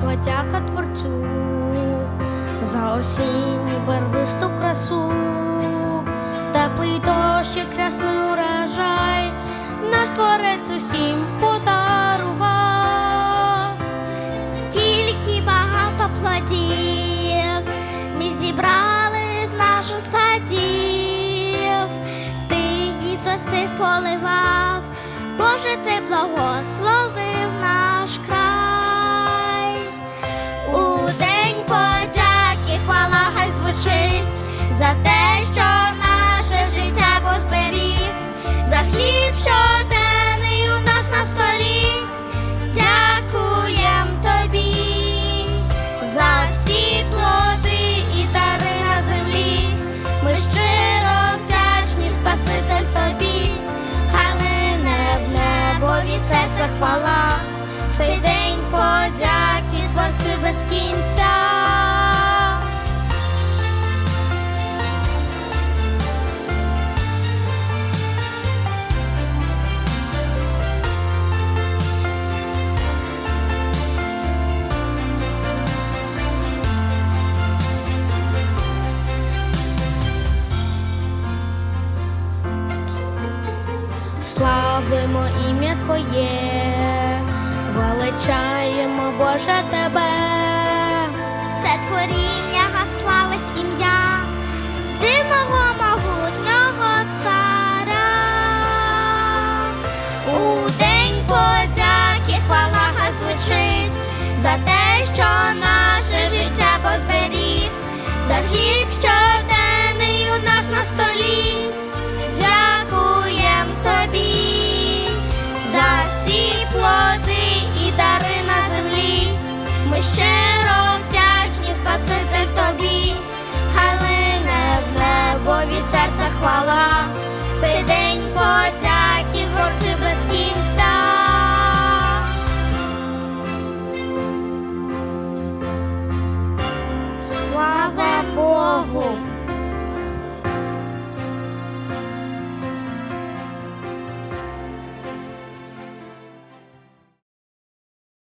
подяка творцю за осінню барвисту красу, теплий дощ і красний урожай, наш творець усім подарував. Скільки багато плодів ми зібрали з наших садів, ти Ісус, ти поливав, Боже, ти благословив наш за те, що наше життя позберіг, за хліб, що денний у нас на столі. Дякуєм тобі за всі плоди і дари на землі. Ми щиро вдячні, Спаситель тобі, хай лине в небо від серця хвала. Славимо ім'я Твоє, величаємо Боже Тебе. Все творіння славить ім'я дивного могутнього царя. У день подяки хвала звучить за те, тобі, Галине, в небо від серця хвала. В цей день подяки творцю без кінця. Слава Богу!